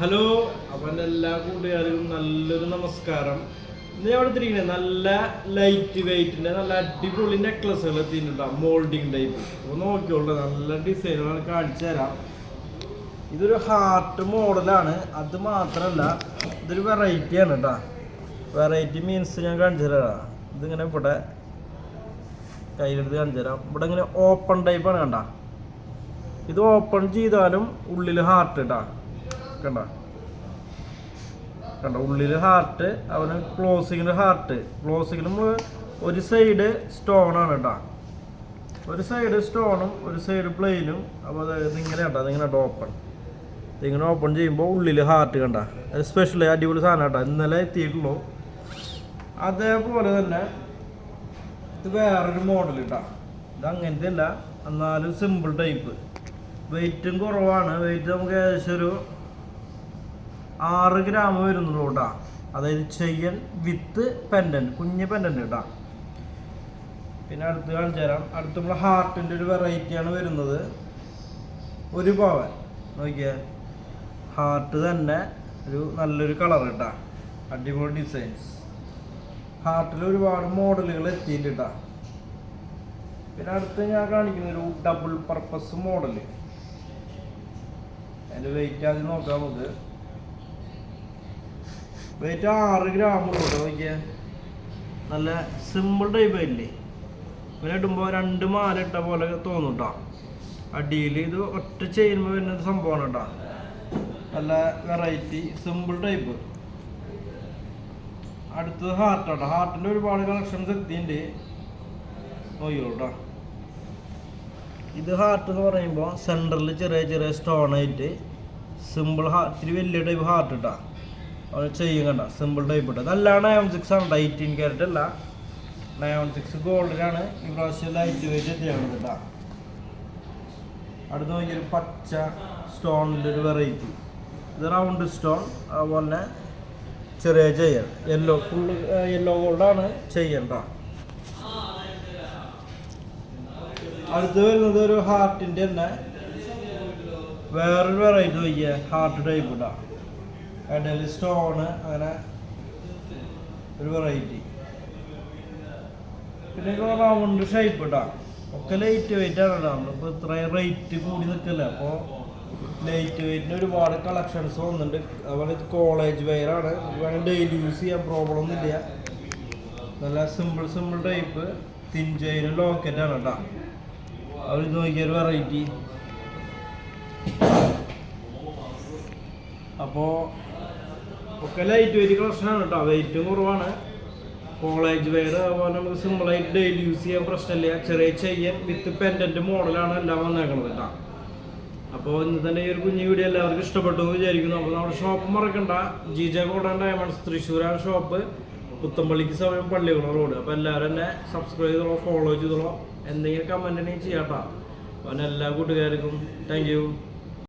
Hello അവൻ എല്ലാ കൂട്ടുകാർക്കും നല്ലൊരു നമസ്കാരം. ഇന്ന് ഞാൻ എടുത്തിരിക്കുന്നത് നല്ല ലൈറ്റ് വെയിറ്റിന്റെ നല്ല അടിപൊളി നെക്ലസുകൾ എത്തിയിട്ടുണ്ടാവും മോൾഡിങ് ടൈപ്പ് അപ്പോൾ നോക്കിയോളൂ നല്ല ഡിസൈനുകൾ കാണിച്ചു തരാം. ഇതൊരു ഹാർട്ട് മോഡലാണ് അത് മാത്രമല്ല ഇതൊരു വെറൈറ്റി ആണ് കേട്ടോ വെറൈറ്റി മീൻസ് ഞാൻ കാണിച്ചു തരാം. ഇതിങ്ങനെ ഇവിടെ കയ്യിലെടുത്ത് കാണിച്ചു തരാം. ഇവിടെ ഇങ്ങനെ ഓപ്പൺ ടൈപ്പാണ് കണ്ട. ഇത് ഓപ്പൺ ചെയ്താലും ഉള്ളിൽ ഹാർട്ട് ഇട്ടാ കണ്ട? കണ്ട? ഉള്ളിൽ ഹാർട്ട് അവന് ക്ലോസിങ്ങിൽ ഹാർട്ട് ക്ലോസിങ്ങിലും ഒരു സൈഡ് സ്റ്റോണാണ് കേട്ടാ. ഒരു സൈഡ് സ്റ്റോണും ഒരു സൈഡ് പ്ലെയിനും അപ്പോൾ അതായത് ഇങ്ങനെ കേട്ടോ അതിങ്ങനെ ഓപ്പൺ ഇതിങ്ങനെ ഓപ്പൺ ചെയ്യുമ്പോൾ ഉള്ളിൽ ഹാർട്ട് കണ്ട? സ്പെഷ്യൽ അടിപൊളി സാധനം കേട്ടോ. ഇന്നലെ എത്തിയിട്ടുള്ളൂ. അതേപോലെ തന്നെ ഇത് വേറൊരു മോഡൽ കേട്ടോ ഇത് അങ്ങനത്തെ അല്ല എന്നാലും സിമ്പിൾ ടൈപ്പ് വെയിറ്റും കുറവാണ്. വെയിറ്റ് നമുക്ക് ഏകദേശം ഒരു ആറ് ഗ്രാം വരുന്നുള്ളൂ കേട്ടോ. അതായത് ചെയ്യൽ വിത്ത് പെൻഡന്റ് കുഞ്ഞ് പെൻഡന്റ് കേട്ടോ. പിന്നെ അടുത്ത് കാണിച്ചു തരാം. അടുത്ത് നമ്മളെ ഹാർട്ടിന്റെ ഒരു വെറൈറ്റിയാണ് വരുന്നത്. ഒരു പവൻ. നോക്കിയേ. ഹാർട്ട് തന്നെ ഒരു നല്ലൊരു കളർ കേട്ടോ. അടിപൊളി ഡിസൈൻസ് ഹാർട്ടിൽ ഒരുപാട് മോഡലുകൾ എത്തിയിട്ടുണ്ട് കേട്ടോ. പിന്നെ അടുത്ത് ഞാൻ കാണിക്കുന്ന ഒരു ഡബിൾ പർപ്പസ് മോഡൽ അതിന്റെ വെയിറ്റ് ആദ്യം നോക്കാം നമുക്ക്. വെയിറ്റ് ആറ് ഗ്രാം കേട്ടോ നോക്കിയേ. നല്ല സിമ്പിൾ ടൈപ്പ് അല്ലേ പിന്നെ ഇടുമ്പോൾ രണ്ട് മാല ഇട്ട പോലെ തോന്നും അടിയിൽ ഇത് ഒറ്റ ചെയ്യുമ്പോൾ വരുന്ന സംഭവമാണ് കേട്ടോ നല്ല വെറൈറ്റി സിമ്പിൾ ടൈപ്പ് അടുത്തത് ഹാർട്ട് കേട്ടോ ഹാർട്ടിന്റെ ഒരുപാട് കളക്ഷൻസ് എത്തിയിട്ടുണ്ട്. നോക്കിയോളൂ കേട്ടോ ഇത് ഹാർട്ട് എന്ന് പറയുമ്പോൾ സെന്ററിൽ ചെറിയ ചെറിയ സ്റ്റോൺ ആയിട്ട് സിമ്പിൾ ഹാർട്ട് ഇത്തിരി വലിയ ടൈപ്പ് ഹാർട്ട് ഇട്ടാ അത് ചെയ്യും കണ്ട സിമ്പിൾ ടൈപ്പ് ഇട്ട്. നല്ല നയൺ സിക്സ് ആണ്. എയ്റ്റീൻ ക്യാരറ്റ് അല്ല. നയൺ സിക്സ് ഗോൾഡിനാണ് ഈ പ്രാവശ്യം ലൈറ്റ് വെയിറ്റ് എത്തിയാണ് കേട്ടോ. അടുത്ത നോക്കിയൊരു പച്ച സ്റ്റോണിന്റെ ഒരു വെറൈറ്റി ഇത് റൗണ്ട് സ്റ്റോൺ അതുപോലെ ചെറിയ ചെയ്യൽ യെല്ലോ ഫുൾ യെല്ലോ ഗോൾഡാണ് ചെയ്യണ്ട അടുത്ത് വരുന്നത് ഒരു ഹാർട്ടിന്റെ തന്നെ. വേറൊരു വെറൈറ്റി നോക്കിയ ഹാർട്ട് ടൈപ്പ് ഇടാ. ഇടയിൽ സ്റ്റോണ് അങ്ങനെ ഒരു വെറൈറ്റി പിന്നെ റൗണ്ട് ഷേപ്പ് ഇട്ടാ. ഒക്കെ ലൈറ്റ് വെയിറ്റ് ആണ് കേട്ടോ. നമ്മളിപ്പോൾ ഇത്രയും റേറ്റ് കൂടി നിൽക്കില്ല അപ്പോൾ ലൈറ്റ് വെയിറ്റിന് ഒരുപാട് കളക്ഷൻസ് വന്നിട്ടുണ്ട്. അതുപോലെ ഇത് കോളേജ് ആണ്. വേണമെങ്കിൽ ഡെയിലി യൂസ് ചെയ്യാൻ പ്രോബ്ലം ഒന്നും ഇല്ല. നല്ല simple simple type thin locket ആണ് കേട്ടോ. അവർ നോക്കിയൊരു വെറൈറ്റി അപ്പോൾ ഒക്കെ ലൈറ്റ് വെയിറ്റ് കളക്ഷനാണ് കേട്ടോ. വെയിറ്റും കുറവാണ്. കോളേജ് വെയർ അതുപോലെ നമുക്ക് സിമ്പിളായിട്ട് ഡെയിലി യൂസ് ചെയ്യാൻ പ്രശ്നമില്ല. ചെറിയ ചെയ്യാൻ വിത്ത് പെൻഡന്റ് മോഡലാണ് എല്ലാം വന്നേക്കുന്നത് കേട്ടോ. അപ്പോൾ ഇന്ന് തന്നെ ഈ ഒരു കുഞ്ഞു വീഡിയോ എല്ലാവർക്കും ഇഷ്ടപ്പെട്ടു എന്ന് വിചാരിക്കുന്നു. അപ്പോൾ നമ്മുടെ ഷോപ്പ് മറക്കണ്ട. ജി ജെ കോടൻ ഡയമണ്ട്സ് തൃശ്ശൂരാണ് ഷോപ്പ് പുത്തമ്പള്ളിക്ക് സമയം പള്ളികുളം റോഡ് അപ്പോൾ എല്ലാവരും തന്നെ സബ്സ്ക്രൈബ് ചെയ്തോളോ ഫോളോ ചെയ്തോളോ. എന്തെങ്കിലും കമന്റ് ചെയ്യാം കേട്ടോ. അപ്പോൾ എല്ലാ കൂട്ടുകാർക്കും താങ്ക്